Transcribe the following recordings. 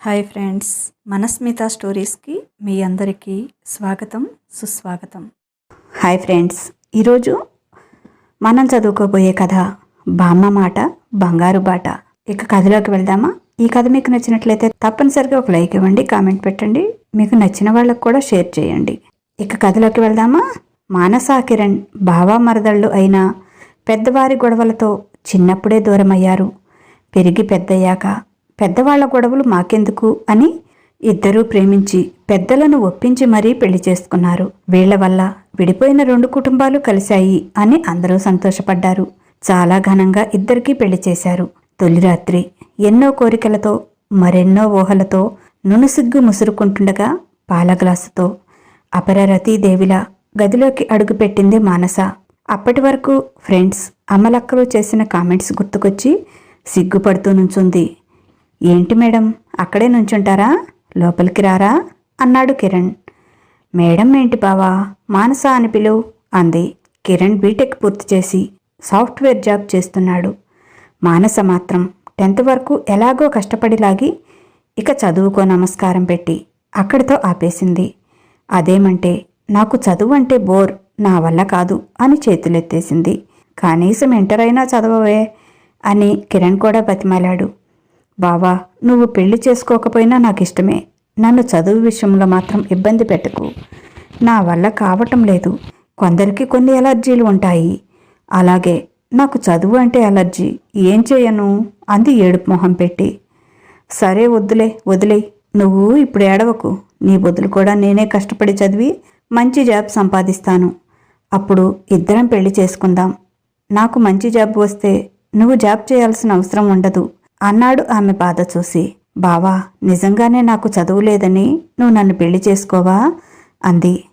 Hi friends మనస్మిత స్టోరీస్కి మీ అందరికీ స్వాగతం సుస్వాగతం. హాయ్ ఫ్రెండ్స్ ఈరోజు మనం చదువుకోబోయే కథ బామ్మ మాట బంగారు బాట. ఇక కథలోకి వెళ్దామా? ఈ కథ మీకు నచ్చినట్లయితే తప్పనిసరిగా ఒక లైక్ ఇవ్వండి కామెంట్ పెట్టండి మీకు నచ్చిన వాళ్ళకు కూడా షేర్ చేయండి. ఇక కథలోకి వెళ్దామా? మానసా కిరణ్ బావా మరదళ్ళు అయిన పెద్దవారి గొడవలతో చిన్నప్పుడే దూరమయ్యారు. పెరిగి పెద్దయ్యాక పెద్దవాళ్ళ గొడవలు మాకెందుకు అని ఇద్దరూ ప్రేమించి పెద్దలను ఒప్పించి మరీ పెళ్ళి చేసుకున్నారు. వీళ్ళ వల్ల విడిపోయిన రెండు కుటుంబాలు కలిశాయి అని అందరూ సంతోషపడ్డారు. చాలా ఘనంగా ఇద్దరికీ పెళ్ళి చేశారు. తొలి రాత్రి ఎన్నో కోరికలతో మరెన్నో ఊహలతో నునుసిగ్గు ముసురుకుంటుండగా పాల గ్లాసుతో అపరరతీదేవిలా గదిలోకి అడుగుపెట్టింది మానస. అప్పటి వరకు ఫ్రెండ్స్ అమలక్కలు చేసిన కామెంట్స్ గుర్తుకొచ్చి సిగ్గుపడుతూ నుంచుంది. ఏంటి మేడం అక్కడే నుంచుంటారా? లోపలికి రారా? అన్నాడు కిరణ్. మేడం ఏంటి బావా మానస అని పిలువు అంది. కిరణ్ బీటెక్ పూర్తి చేసి సాఫ్ట్వేర్ జాబ్ చేస్తున్నాడు. మానస మాత్రం టెన్త్ వరకు ఎలాగో కష్టపడి లాగి ఇక చదువుకో నమస్కారం పెట్టి అక్కడితో ఆపేసింది. అదేమంటే నాకు చదువు అంటే బోర్ నా వల్ల కాదు అని చేతులెత్తేసింది. కనీసం ఇంటర్ అయినా చదవవే అని కిరణ్ కూడా బతిమాలాడు. బావా నువ్వు పెళ్ళి చేసుకోకపోయినా నాకు ఇష్టమే నన్ను చదువు విషయంలో మాత్రం ఇబ్బంది పెట్టకు. నా వల్ల కావటం లేదు. కొందరికి కొన్ని ఎలర్జీలు ఉంటాయి. అలాగే నాకు చదువు అంటే ఎలర్జీ ఏం చేయను? అంది ఏడుపు మొహం పెట్టి. సరే వద్దులే వదిలే నువ్వు ఇప్పుడు ఏడవకు. నీ బదులు కూడా నేనే కష్టపడి చదివి మంచి జాబ్ సంపాదిస్తాను. అప్పుడు ఇద్దరం పెళ్ళి చేసుకుందాం. నాకు మంచి జాబ్ వస్తే నువ్వు జాబ్ చేయాల్సిన అవసరం ఉండదు. అన్నాడు ఆమె బాధ చూసి. బావా నిజంగానే నాకు చదువు లేదని నువ్వు నన్ను పెళ్ళి చేసుకోవా? అంది.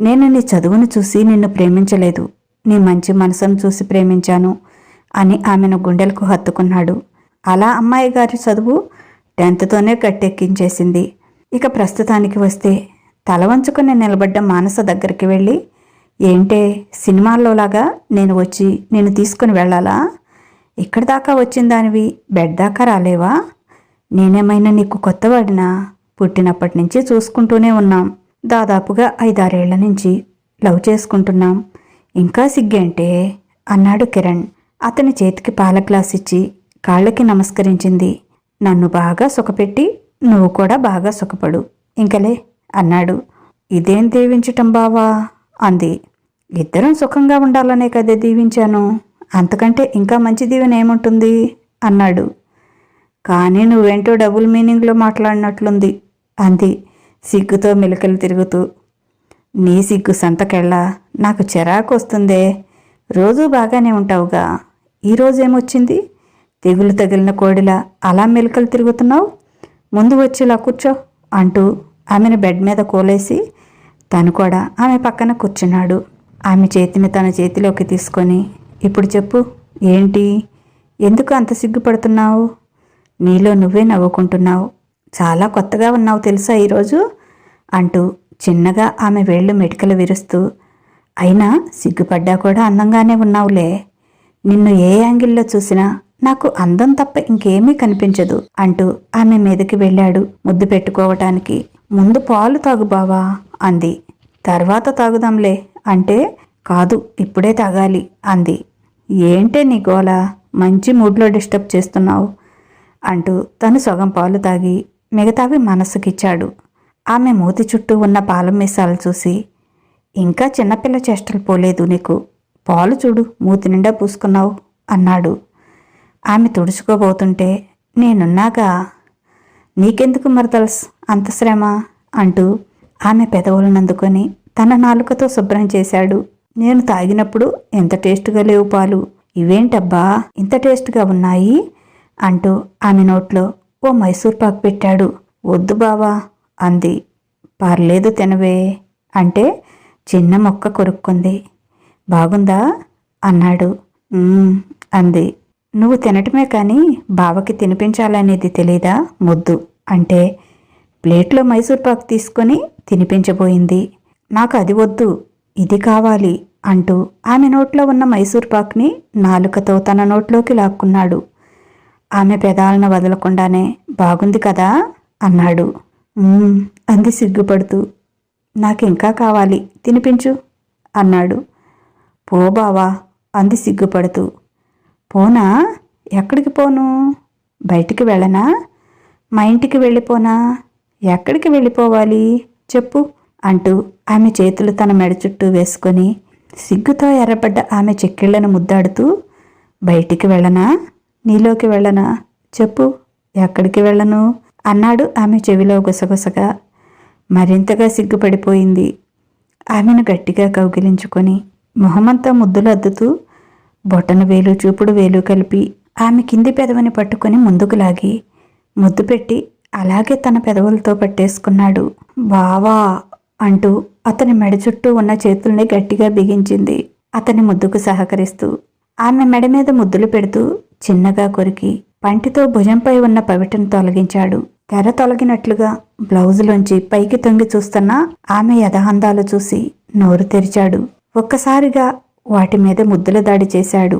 నేను నీ చదువును చూసి నిన్ను ప్రేమించలేదు. నీ మంచి మనసును చూసి ప్రేమించాను అని ఆమెను గుండెలకు హత్తుకున్నాడు. అలా అమ్మాయి గారి చదువు టెన్త్తోనే కట్టెక్కించేసింది ఇక ప్రస్తుతానికి వస్తే తల వంచుకుని నిలబడ్డ మానస దగ్గరికి వెళ్ళి ఏంటే సినిమాల్లోలాగా నేను వచ్చి నేను తీసుకుని వెళ్ళాలా? ఇక్కడి దాకా వచ్చిన దానివి? బెడ్ దాకా రాలేవా? నేనేమైనా నీకు కొత్తవాడినా? పుట్టినప్పటి నుంచి చూసుకుంటూనే ఉన్నాం. దాదాపుగా ఐదారేళ్ళ నుంచి లవ్ చేసుకుంటున్నాం. ఇంకా సిగ్గేంటే? అన్నాడు కిరణ్. అతని చేతికి పాల గ్లాస్ ఇచ్చి కాళ్ళకి నమస్కరించింది. నన్ను బాగా సుఖపెట్టి నువ్వు కూడా బాగా సుఖపడు. ఇంకలే అన్నాడు. ఇదేం దీవించటం బావా? అంది. ఇద్దరం సుఖంగా ఉండాలనే కదే దీవించాను. అంతకంటే ఇంకా మంచి దీవెన ఏముంటుంది? అన్నాడు. కానీ నువ్వేంటో డబుల్ మీనింగ్లో మాట్లాడినట్లుంది అంది సిగ్గుతో మెలికలు తిరుగుతూ. నీ సిగ్గు సంతకెళ్ళా? నాకు చిరాకు వస్తుందే. రోజూ బాగానే ఉంటావుగా. ఈరోజు ఏమొచ్చింది తెగులు తగిలిన కోడిలా అలా మెలికలు తిరుగుతున్నావు? ముందు వచ్చేలా కూర్చో అంటూ ఆమెను బెడ్ మీద కోలేసి తను కూడా ఆమె పక్కన కూర్చున్నాడు. ఆమె చేతిని తన చేతిలోకి తీసుకొని ఇప్పుడు చెప్పు ఏంటి? ఎందుకు అంత సిగ్గుపడుతున్నావు? నీలో నువ్వే నవ్వుకుంటున్నావు. చాలా కొత్తగా ఉన్నావు తెలుసా ఈరోజు? అంటూ చిన్నగా ఆమె వేళ్ళు మెటికలు విరుస్తూ అయినా సిగ్గుపడ్డా కూడా అందంగానే ఉన్నావులే. నిన్ను ఏ యాంగిల్లో చూసినా నాకు అందం తప్ప ఇంకేమీ కనిపించదు అంటూ ఆమె మీదకి వెళ్ళాడు ముద్దు పెట్టుకోవటానికి. ముందు పాలు తాగు బావా అంది. తర్వాత తాగుదాంలే అంటే కాదు ఇప్పుడే తాగాలి అంది. ఏంటే నీ గోల? మంచి మూడ్లో డిస్టర్బ్ చేస్తున్నావు అంటూ తను సగం పాలు తాగి మిగతావి మనసుకిచ్చాడు. ఆమె మూతి చుట్టూ ఉన్న పాల మీసాలు చూసి ఇంకా చిన్నపిల్ల చేష్టలు పోలేదు నీకు. పాలు చూడు మూతి నిండా పూసుకున్నావు అన్నాడు. ఆమె తుడుచుకోబోతుంటే నేనున్నాగా? నీకెందుకు మరదల్స్ అంత శ్రమ? అంటూ ఆమె పెదవులను అందుకొని తన నాలుకతో శుభ్రం చేశాడు. నేను తాగినప్పుడు ఎంత టేస్ట్గా లేవు పాలు. ఇవేంటబ్బా? ఇంత టేస్ట్గా ఉన్నాయి? అంటూ ఆమె నోట్లో ఓ మైసూర్ పాక్ పెట్టాడు. వద్దు బావా అంది. పర్లేదు తినవే అంటే చిన్న మొక్క కొరుక్కుంది. బాగుందా? అన్నాడు. అంది. నువ్వు తినటమే కానీ బావకి తినిపించాలనేది తెలీదా? ముద్దు అంటే ప్లేట్లో మైసూర్ పాక్ తీసుకొని తినిపించబోయింది. నాకు అది వద్దు ఇది కావాలి అంటూ ఆమె నోట్లో ఉన్న మైసూర్ పాక్ని నాలుకతో తన నోట్లోకి లాక్కున్నాడు. ఆమె పెదాలను వదలకుండానే బాగుంది కదా అన్నాడు. అంది సిగ్గుపడుతూ. నాకింకా కావాలి తినిపించు అన్నాడు. పో బావా అంది సిగ్గుపడుతూ. పోనా? ఎక్కడికి పోను? బయటికి వెళ్ళనా? మా ఇంటికి వెళ్ళిపోనా? ఎక్కడికి వెళ్ళిపోవాలి? చెప్పు అంటూ ఆమె చేతులు తన మెడ చుట్టూ వేసుకొని సిగ్గుతో ఎర్రబడ్డ ఆమె చెక్కిళ్ళను ముద్దాడుతూ బయటికి వెళ్ళనా? నీలోకి వెళ్ళనా? చెప్పు. ఎక్కడికి వెళ్ళను? అన్నాడు ఆమె చెవిలో గుసగుసగా. మరింతగా సిగ్గుపడిపోయింది. ఆమెను గట్టిగా కౌగిలించుకొని మొహమంతా ముద్దులు అద్దుతూ బొటన వేలు చూపుడు వేలు కలిపి ఆమె కింది పెదవిని పట్టుకొని ముందుకు లాగి ముద్దు పెట్టి అలాగే తన పెదవులతో పట్టేసుకున్నాడు. బావా అంటూ అతని మెడ చుట్టూ ఉన్న చేతుల్ని గట్టిగా బిగించింది. అతని ముద్దుకు సహకరిస్తూ ఆమె మెడ మీద ముద్దులు పెడుతూ చిన్నగా కొరికి పంటితో భుజంపై ఉన్న పవిటను తొలగించాడు. తెర తొలగినట్లుగా బ్లౌజులోంచి పైకి తొంగి చూస్తున్న ఆమె యథహందాలు చూసి నోరు తెరిచాడు. ఒక్కసారిగా వాటి మీద ముద్దుల దాడి చేశాడు.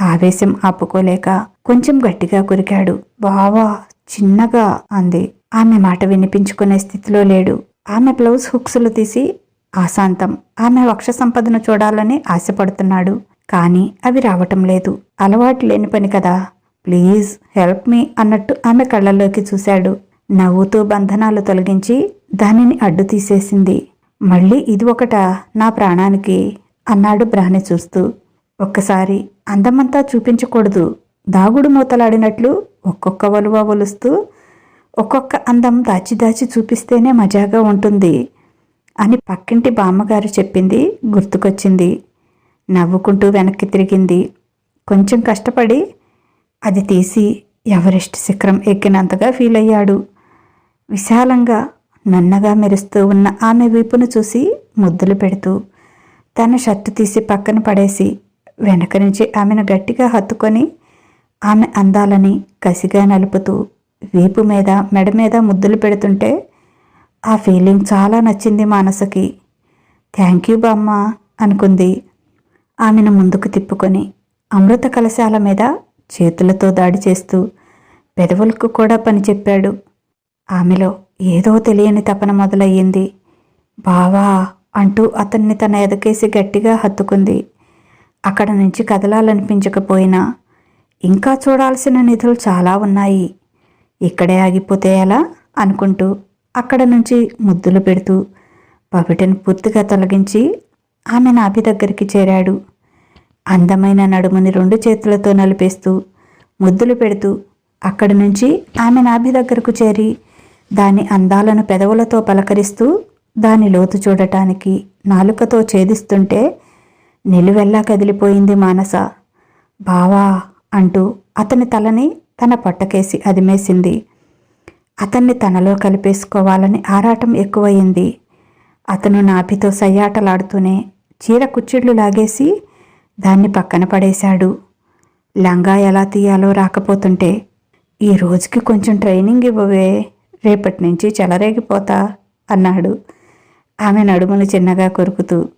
ఆవేశం ఆపుకోలేక కొంచెం గట్టిగా కొరికాడు. బావా చిన్నగా అంది. ఆమె మాట వినిపించుకునే స్థితిలో లేడు. ఆమె బ్లౌజ్ హుక్స్లు తీసి ఆశాంతం ఆమె వక్ష సంపదను చూడాలని ఆశపడుతున్నాడు. కానీ అవి రావటం లేదు. అలవాటు లేని పని కదా. ప్లీజ్ హెల్ప్ మీ అన్నట్టు ఆమె కళ్ళల్లోకి చూశాడు. నవ్వుతూ బంధనాలు తొలగించి దానిని అడ్డు తీసేసింది. మళ్ళీ ఇది ఒకట? నా ప్రాణానికి? అన్నాడు బ్రాహ్ని చూస్తూ. ఒక్కసారి అందమంతా చూపించకూడదు. దాగుడు మూతలాడినట్లు ఒక్కొక్క వలువ ఒలుస్తూ ఒక్కొక్క అందం దాచి దాచి చూపిస్తేనే మజాగా ఉంటుంది అని పక్కింటి బామ్మగారు చెప్పింది గుర్తుకొచ్చింది. నవ్వుకుంటూ వెనక్కి తిరిగింది. కొంచెం కష్టపడి అది తీసి ఎవరెస్ట్ శిఖరం ఎక్కినంతగా ఫీల్ అయ్యాడు విశాలంగా నన్నగా మెరుస్తూ ఉన్న ఆమె వీపును చూసి ముద్దులు పెడుతూ తన షర్టు తీసి పక్కన పడేసి వెనక నుంచి ఆమెను గట్టిగా హత్తుకొని ఆమె అందాలని కసిగా నలుపుతూ వీపు మీద మెడ మీద ముద్దులు పెడుతుంటే ఆ ఫీలింగ్ చాలా నచ్చింది మానసకి. థ్యాంక్ యూ బామ్మ అనుకుంది ఆమెను ముందుకు తిప్పుకొని. అమృత కలశాల మీద చేతులతో దాడి చేస్తూ పెదవులకు కూడా పని చెప్పాడు. ఆమెలో ఏదో తెలియని తపన మొదలయ్యింది. బావా అంటూ అతన్ని తన ఎదకేసి గట్టిగా హత్తుకుంది. అక్కడ నుంచి కదలాలనిపించకపోయినా ఇంకా చూడాల్సిన నిధులు చాలా ఉన్నాయి. ఇక్కడే ఆగిపోతే ఎలా? అనుకుంటూ అక్కడ నుంచి ముద్దులు పెడుతూ పవిటను పూర్తిగా తొలగించి ఆమె నాభి దగ్గరికి చేరాడు. అందమైన నడుముని రెండు చేతులతో నలిపేస్తూ ముద్దులు పెడుతూ అక్కడి నుంచి ఆమె నాభి దగ్గరకు చేరి దాని అందాలను పెదవులతో పలకరిస్తూ దాని లోతు చూడటానికి నాలుకతో ఛేదిస్తుంటే నిలువెల్లా కదిలిపోయింది మానస. బావా అంటూ అతని తలని తన పొట్టకేసి అదిమేసింది అతన్ని తనలో కలిపేసుకోవాలని ఆరాటం ఎక్కువయింది. అతను నాభితో సయ్యాటలాడుతూనే చీర కుచ్చిళ్ళు లాగేసి దాన్ని పక్కన పడేశాడు. లంగా ఎలా తీయాలో రాకపోతుంటే ఈ రోజుకి కొంచెం ట్రైనింగ్ ఇవ్వవే రేపటి నుంచి చెలరేగిపోతా అన్నాడు. ఆమె నడుమును చిన్నగా కొరుకుతూ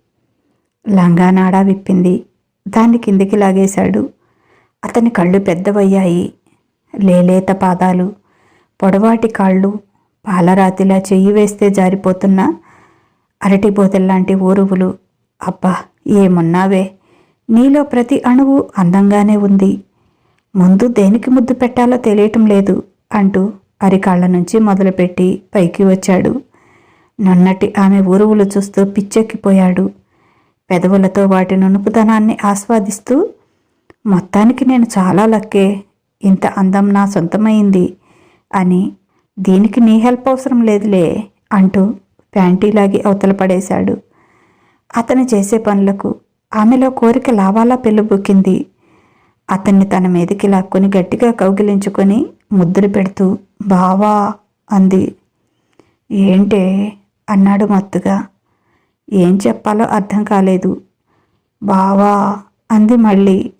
లంగా నాడా విప్పింది. దాన్ని కిందికి లాగేశాడు. అతని కళ్ళు పెద్దవయ్యాయి. లేలేత పాదాలు. పొడవాటి కాళ్ళు పాలరాతిలా చెయ్యి వేస్తే జారిపోతున్న అరటిపోతల్లాంటి ఊరువులు అబ్బా ఏమున్నావే? నీలో ప్రతి అణువు అందంగానే ఉంది. ముందు దేనికి ముద్దు పెట్టాలో తెలియటం లేదు అంటూ అరికాళ్ళ నుంచి మొదలుపెట్టి పైకి వచ్చాడు. నన్నటి ఆమె ఊరువులు చూస్తూ పిచ్చెక్కిపోయాడు. పెదవులతో వాటి నునుపుతనాన్ని ఆస్వాదిస్తూ మొత్తానికి నేను చాలా లక్కే. ఇంత అందం నా సొంతమైంది అని దీనికి నీ హెల్ప్ అవసరం లేదులే అంటూ ప్యాంటీలాగి అవతల పడేశాడు. అతను చేసే పనులకు ఆమెలో కోరిక లావాలా పెళ్ళుబుక్కింది అతన్ని తన మీదకి లాక్కొని గట్టిగా కౌగిలించుకొని ముద్దులు పెడుతూ బావా అంది. ఏంటే? అన్నాడు మత్తుగా. ఏం చెప్పాలో అర్థం కాలేదు. బావా అంది మళ్ళీ.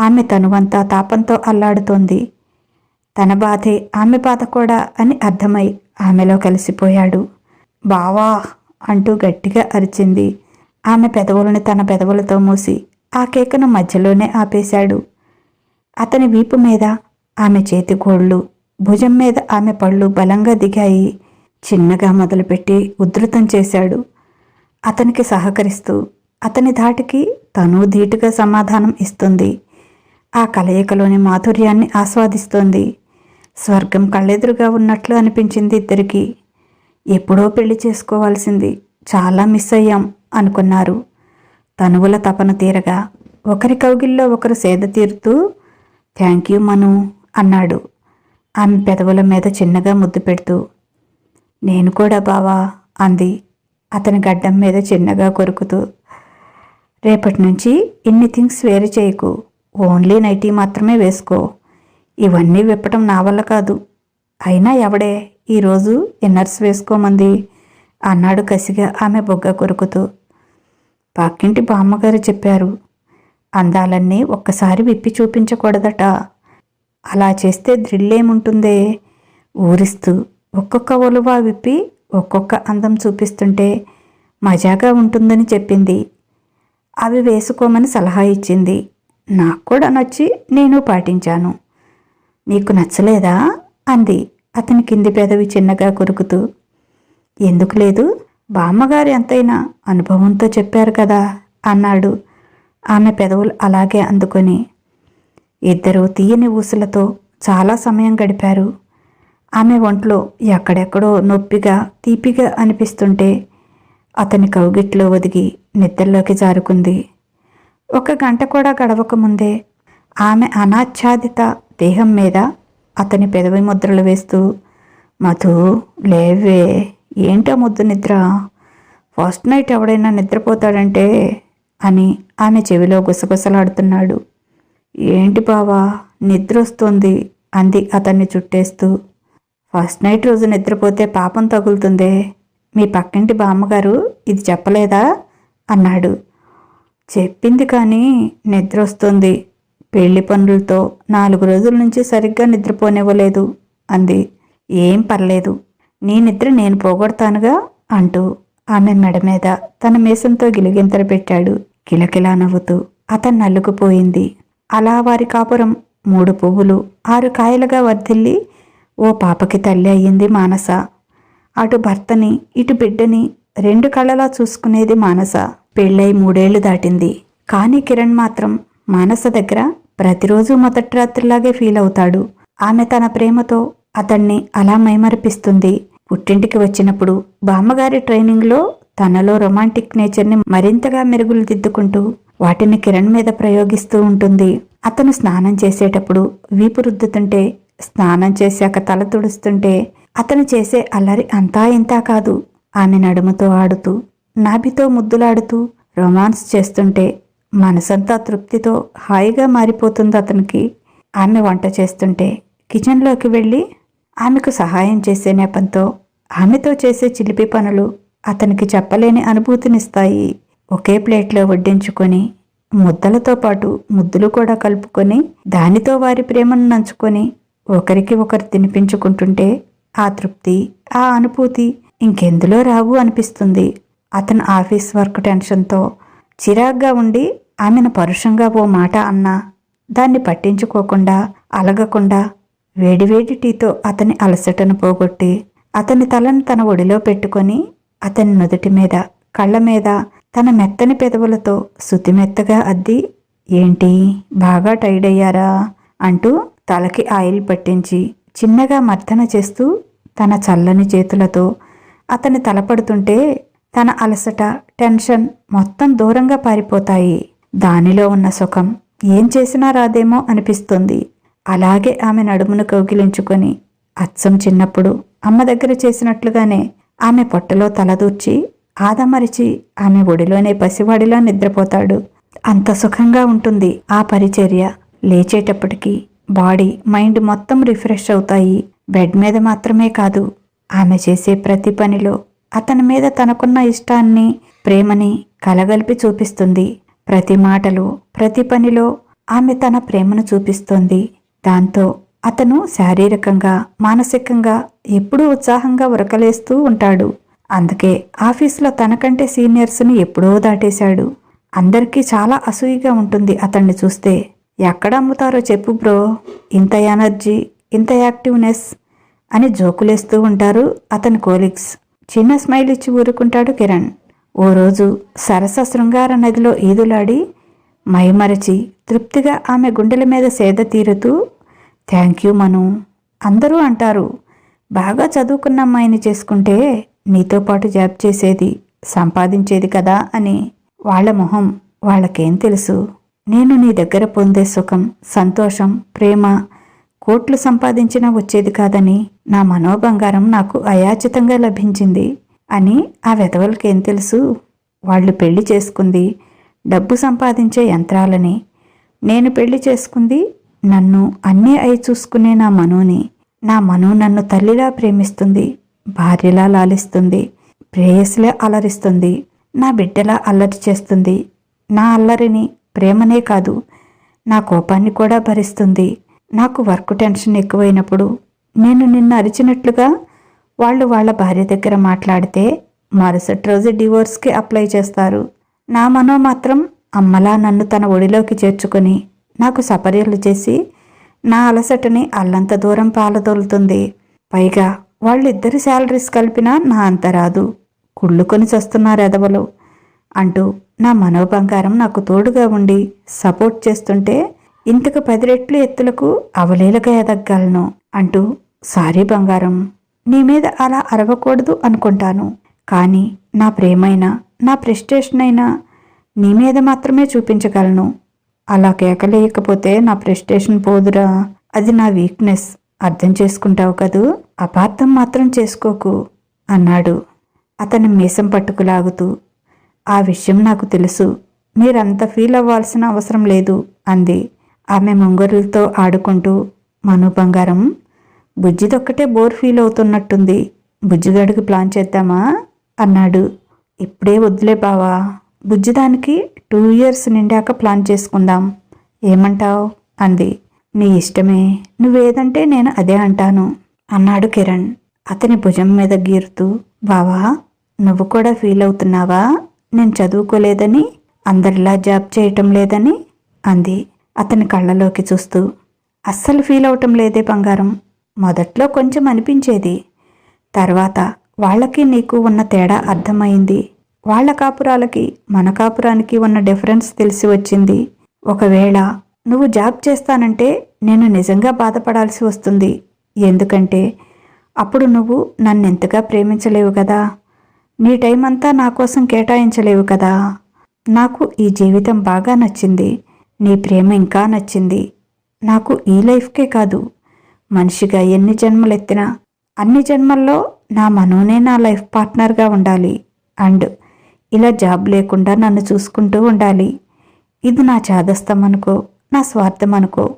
ఆమె తనువంతా తాపంతో అల్లాడుతోంది. తన బాధే ఆమె బాధ కూడా అని అర్థమై ఆమెలో కలిసిపోయాడు. బావా అంటూ గట్టిగా అరిచింది. ఆమె పెదవులను తన పెదవులతో మూసి ఆ కేకను మధ్యలోనే ఆపేశాడు. అతని వీపు మీద ఆమె చేతి గోళ్ళు భుజం మీద ఆమె పళ్ళు బలంగా దిగాయి. చిన్నగా మొదలుపెట్టి ఉధృతం చేశాడు. అతనికి సహకరిస్తూ అతని ధాటికి తను ధీటుగా సమాధానం ఇస్తుంది. ఆ కలయికలోని మాధుర్యాన్ని ఆస్వాదిస్తోంది. స్వర్గం కళ్ళెదురుగా ఉన్నట్లు అనిపించింది ఇద్దరికి. ఎప్పుడో పెళ్ళి చేసుకోవాల్సింది. చాలా మిస్ అయ్యాం అనుకున్నారు. తనువుల తపన తీరగా ఒకరి కౌగిల్లో ఒకరు సేద తీరుతూ థ్యాంక్ యూ మను అన్నాడు. ఆమె పెదవుల మీద చిన్నగా ముద్దు పెడుతూ నేను కూడా బావా అంది. అతని గడ్డం మీద చిన్నగా కొరుకుతూ రేపటి నుంచి ఇన్ని థింగ్స్ వేరు చేయకు. ఓన్లీ నైటీ మాత్రమే వేసుకో. ఇవన్నీ విప్పటం నా వల్ల కాదు. అయినా ఎవడే ఈరోజు ఇన్నర్స్ వేసుకోమంది? అన్నాడు కసిగా ఆమె బొగ్గ కొరుకుతూ. పక్కింటి బామ్మగారు చెప్పారు. అందాలన్నీ ఒక్కసారి విప్పి చూపించకూడదట. అలా చేస్తే థ్రిల్ ఏముంటుందే ఊరిస్తూ ఒక్కొక్క ఒలువ విప్పి ఒక్కొక్క అందం చూపిస్తుంటే మజాగా ఉంటుందని చెప్పింది. అవి వేసుకోమని సలహా ఇచ్చింది. నాకు కూడా నచ్చి నేను పాటించాను. నీకు నచ్చలేదా? అంది అతని కింది పెదవి చిన్నగా కొరుకుతూ. ఎందుకు లేదు? బామ్మగారు ఎంతైనా అనుభవంతో చెప్పారు కదా అన్నాడు. ఆమె పెదవులు అలాగే అందుకొని. ఇద్దరూ తీయని ఊసులతో చాలా సమయం గడిపారు. ఆమె ఒంట్లో ఎక్కడెక్కడో నొప్పిగా తీపిగా అనిపిస్తుంటే అతని కౌగిట్లో ఒదిగి నిద్రలోకి జారుకుంది. ఒక గంట కూడా గడవకముందే ఆమె అనాచ్ఛాదిత దేహం మీద అతని పెదవి ముద్రలు వేస్తూ మధు లేవే ఏంటో ముద్దు నిద్ర? ఫస్ట్ నైట్ ఎవడైనా నిద్రపోతాడంటే అని ఆమె చెవిలో గుసగుసలాడుతున్నాడు. ఏంటి బావా నిద్ర వస్తుంది అంది అతన్ని చుట్టేస్తూ. ఫస్ట్ నైట్ రోజు నిద్రపోతే పాపం తగులుతుందే. మీ పక్కింటి బామ్మగారు ఇది చెప్పలేదా? అన్నాడు. చెప్పింది కానీ నిద్ర వస్తుంది పెళ్ళి పనులతో నాలుగు రోజుల నుంచి సరిగ్గా నిద్రపోనివ్వలేదు. అంది. ఏం పర్లేదు. నీ నిద్ర నేను పోగొడతానుగా అంటూ ఆమె మెడ మీద తన మీసంతో గిలిగింతలు పెట్టాడు. కిలకిలా నవ్వుతూ అతను నల్లుకుపోయింది అలా వారి కాపురం మూడు పువ్వులు ఆరు కాయలుగా వర్ధిల్లి ఓ పాపకి తల్లి అయ్యింది మానస. అటు భర్తని ఇటు బిడ్డని రెండు కళ్ళలా చూసుకునేది మానస. పెళ్ళై మూడేళ్ళు దాటింది. కానీ కిరణ్ మాత్రం మానస దగ్గర ప్రతిరోజు మొదటి రాత్రిలాగే ఫీల్ అవుతాడు. ఆమె తన ప్రేమతో అతన్ని అలా మైమరిపిస్తుంది. పుట్టింటికి వచ్చినప్పుడు బామ్మగారి ట్రైనింగ్లో తనలో రొమాంటిక్ నేచర్ని మరింతగా మెరుగులు దిద్దుకుంటూ వాటిని కిరణ్ మీద ప్రయోగిస్తూ ఉంటుంది. అతను స్నానం చేసేటప్పుడు వీపు రుద్దుతుంటే స్నానం చేశాక తల తుడుస్తుంటే అతను చేసే అల్లరి అంతా ఇంతా కాదు. ఆమె నడుముతో ఆడుతూ నాభితో ముద్దులాడుతూ రొమాన్స్ చేస్తుంటే మనసంతా తృప్తితో హాయిగా మారిపోతుంది అతనికి. ఆమె వంట చేస్తుంటే కిచెన్లోకి వెళ్ళి ఆమెకు సహాయం చేసే నెపంతో ఆమెతో చేసే చిలిపి పనులు అతనికి చెప్పలేని అనుభూతినిస్తాయి. ఒకే ప్లేట్లో వడ్డించుకొని ముద్దలతో పాటు ముద్దులు కూడా కలుపుకొని దానితో వారి ప్రేమను నంచుకొని ఒకరికి ఒకరు తినిపించుకుంటుంటే ఆ తృప్తి ఆ అనుభూతి ఇంకెందులో రావు అనిపిస్తుంది. అతను ఆఫీస్ వర్క్ టెన్షన్తో చిరాగ్గా ఉండి ఆమెను పరుషంగా ఓ మాట అన్నా. దాన్ని పట్టించుకోకుండా అలగకుండా వేడివేడి టీతో అతని అలసటను పోగొట్టి అతని తలను తన ఒడిలో పెట్టుకొని అతని నుదుటి మీద కళ్ళ మీద తన మెత్తని పెదవులతో శుతిమెత్తగా అద్ది ఏంటి బాగా టైడ్ అయ్యారా అంటూ తలకి ఆయిల్ పట్టించి చిన్నగా మర్దన చేస్తూ తన చల్లని చేతులతో అతని తలపడుతుంటే తన అలసట టెన్షన్ మొత్తం దూరంగా పారిపోతాయి. దానిలో ఉన్న సుఖం ఏం చేసినా రాదేమో అనిపిస్తుంది. అలాగే ఆమె నడుమును కౌగిలించుకొని అచ్చం చిన్నప్పుడు అమ్మ దగ్గర చేసినట్లుగానే ఆమె పొట్టలో తలదూర్చి ఆదమరిచి ఆమె ఒడిలోనే పసివాడిలా నిద్రపోతాడు. అంత సుఖంగా ఉంటుంది ఆ పరిచర్య. లేచేటప్పటికి బాడీ మైండ్ మొత్తం రిఫ్రెష్ అవుతాయి. బెడ్ మీద మాత్రమే కాదు ఆమె చేసే ప్రతి పనిలో అతని మీద తనకున్న ఇష్టాన్ని ప్రేమని కలగలిపి చూపిస్తుంది. ప్రతి మాటలో ప్రతి పనిలో ఆమె తన ప్రేమను చూపిస్తోంది. దాంతో అతను శారీరకంగా మానసికంగా ఎప్పుడూ ఉత్సాహంగా ఉరకలేస్తూ ఉంటాడు. అందుకే ఆఫీస్లో తనకంటే సీనియర్స్ని ఎప్పుడో దాటేశాడు. అందరికీ చాలా అసూయగా ఉంటుంది అతన్ని చూస్తే. ఎక్కడ అమ్ముతారో చెప్పు బ్రో. ఇంత ఎనర్జీ ఇంత యాక్టివ్నెస్ అని జోకులేస్తూ ఉంటారు అతని కోలీగ్స్. చిన్న స్మైల్ ఇచ్చి ఊరుకుంటాడు కిరణ్. ఓ రోజు సరస శృంగార నదిలో ఈదులాడి మైమరచి తృప్తిగా ఆమె గుండెల మీద సేద తీరుతూ థ్యాంక్ యూ మను. అందరూ అంటారు బాగా చదువుకున్న అమ్మాయిని చేసుకుంటే నీతో పాటు జాబ్ చేసేది సంపాదించేది కదా అని వాళ్ళ మొహం వాళ్ళకేం తెలుసు. నేను నీ దగ్గర పొందే సుఖం సంతోషం ప్రేమ కోట్లు సంపాదించినా వచ్చేది కాదని నా మనోబంగారం నాకు అయాచితంగా లభించింది అని ఆ వెధవలకేం తెలుసు? వాళ్ళు పెళ్ళి చేసుకుంది డబ్బు సంపాదించే యంత్రాలని. నేను పెళ్ళి చేసుకుంది నన్ను అన్నీ అయి చూసుకునే నా మనోని. నా మనో నన్ను తల్లిలా ప్రేమిస్తుంది భార్యలా లాలిస్తుంది ప్రేయస్లే అలరిస్తుంది నా బిడ్డలా అల్లరి చేస్తుంది. నా అల్లరిని ప్రేమనే కాదు నా కోపాన్ని కూడా భరిస్తుంది. నాకు వర్క్ టెన్షన్ ఎక్కువైనప్పుడు నేను నిన్ను అరిచినట్లుగా వాళ్ళు వాళ్ళ భార్య దగ్గర మాట్లాడితే మరుసటి రోజు డివోర్స్కి అప్లై చేస్తారు. నా మనో మాత్రం అమ్మలా నన్ను తన ఒడిలోకి చేర్చుకొని నాకు సపర్యలు చేసి నా అలసటని అల్లంత దూరం పాలదోలుతుంది. పైగా వాళ్ళిద్దరి శాలరీస్ కలిపినా నా అంత రాదు. కుళ్ళుకొని చస్తున్నారు ఎదవలు. అంటూ నా మనోబంగారం నాకు తోడుగా ఉండి సపోర్ట్ చేస్తుంటే ఇంతకు పది రెట్లు ఎత్తులకు అవలీలగా ఎదగలను అంటూ సారీ బంగారం నీ మీద అలా అరవకూడదు అనుకుంటాను. కానీ నా ప్రేమైనా నా ప్రెస్టేషన్ అయినా నీ మీద మాత్రమే చూపించగలను. అలా కేకలేయకపోతే నా ప్రెస్టేషన్ పోదురా. అది నా వీక్నెస్. అర్థం చేసుకుంటావు కదూ? అపార్థం మాత్రం చేసుకోకు అన్నాడు. అతను మీసం పట్టుకులాగుతూ ఆ విషయం నాకు తెలుసు. మీరంత ఫీల్ అవ్వాల్సిన అవసరం లేదు అంది. ఆమె ముంగరులతో ఆడుకుంటూ మను బంగారం బుజ్జిదొక్కటే బోర్ ఫీల్ అవుతున్నట్టుంది. బుజ్జిగాడికి ప్లాన్ చేద్దామా? అన్నాడు. ఇప్పుడే వద్దులే బావా. బుజ్జిదానికి టూ ఇయర్స్ నిండాక ప్లాన్ చేసుకుందాం. ఏమంటావ్? అంది. నీ ఇష్టమే. నువ్వేదంటే నేను అదే అంటాను అన్నాడు కిరణ్. అతని భుజం మీద గీరుతూ బావా నువ్వు కూడా ఫీల్ అవుతున్నావా? నేను చదువుకోలేదని అందరిలా జాబ్ చేయటం లేదని అంది. అతని కళ్ళలోకి చూస్తూ అస్సలు ఫీల్ అవటం లేదే బంగారం. మొదట్లో కొంచెం అనిపించేది. తర్వాత వాళ్ళకి నీకు ఉన్న తేడా అర్థమైంది. వాళ్ళ కాపురాలకి మన కాపురానికి ఉన్న డిఫరెన్స్ తెలిసి వచ్చింది. ఒకవేళ నువ్వు జాబ్ చేస్తానంటే నేను నిజంగా బాధపడాల్సి వస్తుంది. ఎందుకంటే అప్పుడు నువ్వు నన్నెంతగా ప్రేమించలేవు కదా. నీ టైం అంతా నా కోసం కేటాయించలేవు కదా. నాకు ఈ జీవితం బాగా నచ్చింది. నీ ప్రేమ ఇంకా నచ్చింది. నాకు ఈ లైఫ్కే కాదు. మనిషిగా ఎన్ని జన్మలెత్తినా అన్ని జన్మల్లో నా మనోనే నా లైఫ్ పార్ట్నర్గా ఉండాలి. అండ్ ఇలా జాబ్ లేకుండా నన్ను చూసుకుంటూ ఉండాలి. ఇది నా చాదస్తం అనుకో నా స్వార్థం అనుకో.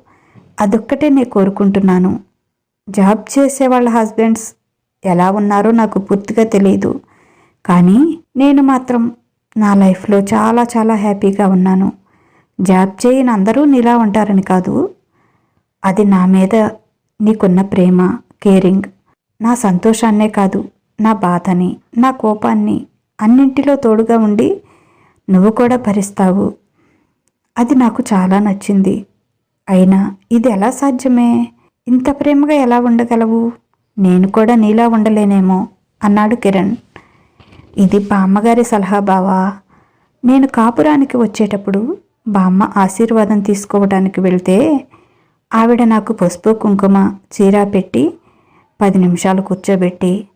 అదొక్కటే నేను కోరుకుంటున్నాను. జాబ్ చేసే వాళ్ళ హస్బెండ్స్ ఎలా ఉన్నారో నాకు పూర్తిగా తెలియదు కానీ నేను మాత్రం నా లైఫ్లో చాలా చాలా హ్యాపీగా ఉన్నాను. జాబ్ చేయని అందరూ నీలా ఉంటారని కాదు. అది నా మీద నీకున్న ప్రేమ కేరింగ్ నా సంతోషాన్నే కాదు నా బాధని నా కోపాన్ని అన్నింటిలో తోడుగా ఉండి నువ్వు కూడా భరిస్తావు. అది నాకు చాలా నచ్చింది. అయినా ఇది ఎలా సాధ్యమే? ఇంత ప్రేమగా ఎలా ఉండగలవు? నేను కూడా నీలా ఉండలేనేమో అన్నాడు కిరణ్. ఇది బామ్మగారి సలహా బావా. నేను కాపురానికి వచ్చేటప్పుడు బామ్మ ఆశీర్వాదం తీసుకోవడానికి వెళ్తే ఆవిడ నాకు పసుపు కుంకుమ చీర పెట్టి పది నిమిషాలు కూర్చోబెట్టి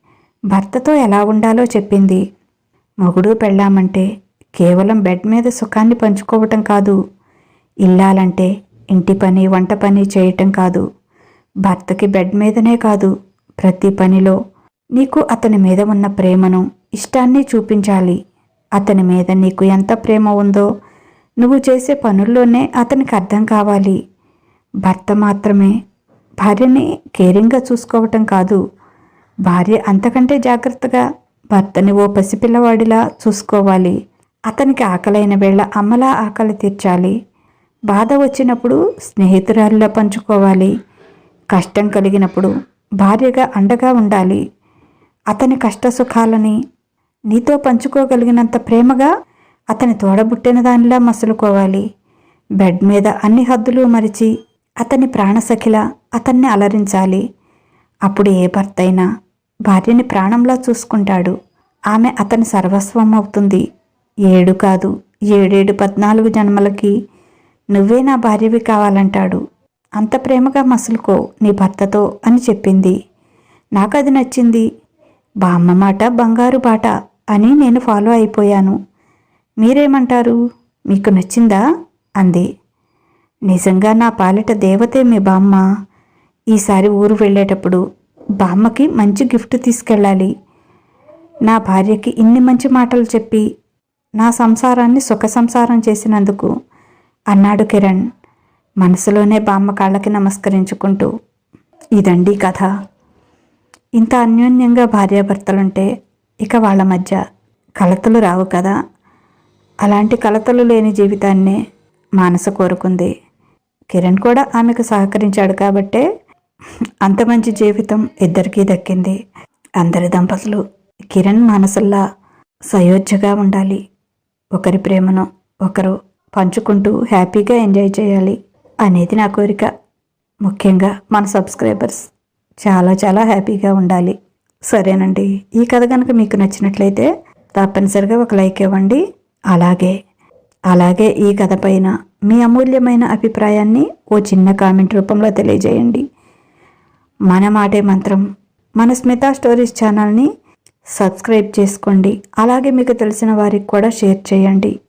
భర్తతో ఎలా ఉండాలో చెప్పింది. మొగుడు పెళ్ళామంటే కేవలం బెడ్ మీద సుఖాన్ని పంచుకోవటం కాదు. ఇల్లాలంటే ఇంటి పని వంట పని చేయటం కాదు. భర్తకి బెడ్ మీదనే కాదు ప్రతి పనిలో నీకు అతని మీద ఉన్న ప్రేమను ఇష్టాన్ని చూపించాలి. అతని మీద నీకు ఎంత ప్రేమ ఉందో నువ్వు చేసే పనుల్లోనే అతనికి అర్థం కావాలి. భర్త మాత్రమే. భార్యని కేరింగ్గా చూసుకోవటం కాదు. భార్య అంతకంటే జాగ్రత్తగా భర్తని ఓ పసిపిల్లవాడిలా చూసుకోవాలి. అతనికి ఆకలైన వేళ అమ్మలా ఆకలి తీర్చాలి. బాధ వచ్చినప్పుడు స్నేహితురాలిలా పంచుకోవాలి. కష్టం కలిగినప్పుడు భార్యగా అండగా ఉండాలి. అతని కష్ట సుఖాలని నీతో పంచుకోగలిగినంత ప్రేమగా అతని తోడబుట్టిన దానిలా మసులుకోవాలి. బెడ్ మీద అన్ని హద్దులు మరిచి అతని ప్రాణసఖిల అతన్ని అలరించాలి. అప్పుడు ఏ భర్త అయినా భార్యని ప్రాణంలా చూసుకుంటాడు. ఆమె అతని సర్వస్వం అవుతుంది. ఏడు కాదు ఏడేడు పద్నాలుగు జన్మలకి నువ్వే నా భార్యవి కావాలంటాడు. అంత ప్రేమగా మసులుకో నీ భర్తతో అని చెప్పింది. నాకు అది నచ్చింది. బామ్మ మాట బంగారు బాట అని నేను ఫాలో అయిపోయాను. మీరేమంటారు? మీకు నచ్చిందా? అంది. నిజంగా నా పాలిట దేవతే మీ బామ్మ. ఈసారి ఊరు వెళ్ళేటప్పుడు బామ్మకి మంచి గిఫ్ట్ తీసుకెళ్ళాలి. నా భార్యకి ఇన్ని మంచి మాటలు చెప్పి నా సంసారాన్ని సుఖ సంసారం చేసినందుకు అన్నాడు కిరణ్ మనసులోనే బామ్మ కాళ్ళకి నమస్కరించుకుంటూ. ఇదండి కథ. ఇంత అన్యోన్యంగా భార్యాభర్తలుంటే ఇక వాళ్ళ మధ్య కలతలు రావు కదా? అలాంటి కలతలు లేని జీవితాన్నే మానస కోరుకుంది. కిరణ్ కూడా ఆమెకు సహకరించాడు కాబట్టే అంత మంచి జీవితం ఇద్దరికీ దక్కింది. అందరి దంపతులు కిరణ్ మనసుల్లా సయోధ్యగా ఉండాలి. ఒకరి ప్రేమను ఒకరు పంచుకుంటూ హ్యాపీగా ఎంజాయ్ చేయాలి అనేది నా కోరిక. ముఖ్యంగా మన సబ్స్క్రైబర్స్ చాలా చాలా హ్యాపీగా ఉండాలి. సరేనండి. ఈ కథ కనుక మీకు నచ్చినట్లయితే తప్పనిసరిగా ఒక లైక్ ఇవ్వండి. అలాగే అలాగే ఈ కథ పైన మీ అమూల్యమైన అభిప్రాయాన్ని ఓ చిన్న కామెంట్ రూపంలో తెలియజేయండి. మన మాటే మంత్రం. మన స్మిత స్టోరీస్ ఛానల్ని సబ్స్క్రైబ్ చేసుకోండి. అలాగే మీకు తెలిసిన వారికి కూడా షేర్ చేయండి.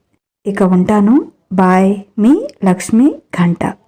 ఇక ఉంటాను. బాయ్. మీ లక్ష్మి ఘంట.